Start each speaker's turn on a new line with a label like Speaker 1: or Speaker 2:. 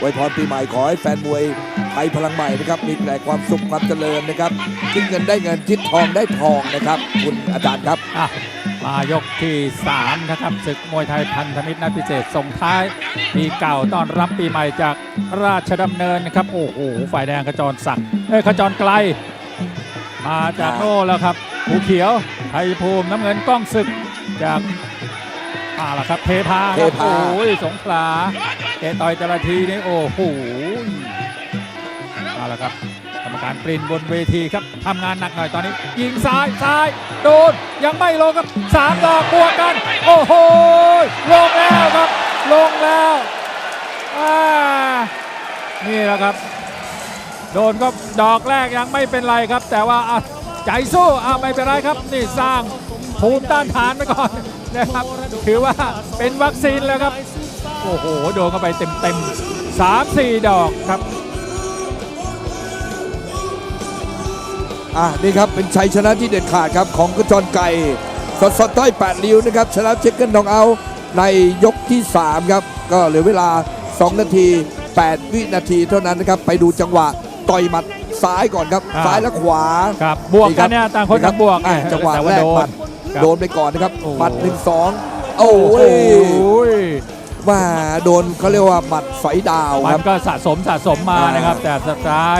Speaker 1: ไวยพรปีใหม่ขอให้แฟนมวยไทยพลังใหม่นะครับ มีแต่ความสุขความเจริญนะครับ คิดเงินได้เงินคิดทองได้ทองนะครับ คุณอาจารย์ครับ
Speaker 2: อะมายกที่ 3 นะครับศึกมวยไทยพันธมิตรนัดพิเศษส่งท้ายปีเก่าต้อนรับปีใหม่จากราชดำเนินนะครับ โอ้โหฝ่ายแดงขจรศักดิ์เอ้ยขจรไกล มาจากโน่แล้วครับ ภูเขียวไทยภูมิน้ำเงินกล้องศึกจาก อ่าล่ะครับเทพาครับ
Speaker 1: เทพา
Speaker 2: โอ้ยสงขลาเตะต่อยแต่ละทีนี่โอ้โหเอาละครับกรรมการปรินบนเวทีครับทำงานหนักหน่อยตอนนี้ ยิงซ้ายซ้ายโดนยังไม่ลงครับสามดอกบวกกัน โอ้โหลงแล้วครับ ลงแล้วอ่านี่แหละครับ โดนก็ดอกแรกยังไม่เป็นไรครับ แต่ว่าอะใจสู้อะไม่เป็นไรครับ นี่สร้างภูมิต้านทานไปก่อน นะครับ ถือว่าเป็นวัคซีนแล้วครับ โอ้โห โดนเข้าไปเต็มๆสามสี่ดอกครับ
Speaker 1: อะนี่ครับ เป็นชัยชนะที่เด็ดขาดครับ ของกระจรไก่สดสดต้อย8ริ้วนะครับ ชนะเช็คเกิลนองเอาท์ในยกที่ 3 ครับ ก็เหลือเวลา 2 นาที 8 วินาทีเท่านั้นนะครับ ไปดูจังหวะต่อยหมัดซ้ายก่อนครับ
Speaker 2: อ่า
Speaker 1: ซ้ายและขวา
Speaker 2: ครับบวกกันเนี่ยต่างคนต่างบวก
Speaker 1: อะจังหวะ
Speaker 2: แต่
Speaker 1: แรก
Speaker 2: โด
Speaker 1: หมั
Speaker 2: น
Speaker 1: ด
Speaker 2: ครับ
Speaker 1: โดนไปก่อนนะครับ
Speaker 2: โอ้โห
Speaker 1: หมัดหนึ่งสองโอ้ย
Speaker 2: ย
Speaker 1: ว่าโดนเขาเรียกว่าหมัดสอยดาว
Speaker 2: มั
Speaker 1: ครั
Speaker 2: น
Speaker 1: บ
Speaker 2: ก็สะสมสะสมมา
Speaker 1: อ่าน
Speaker 2: นะครับ แต่สุดท้าย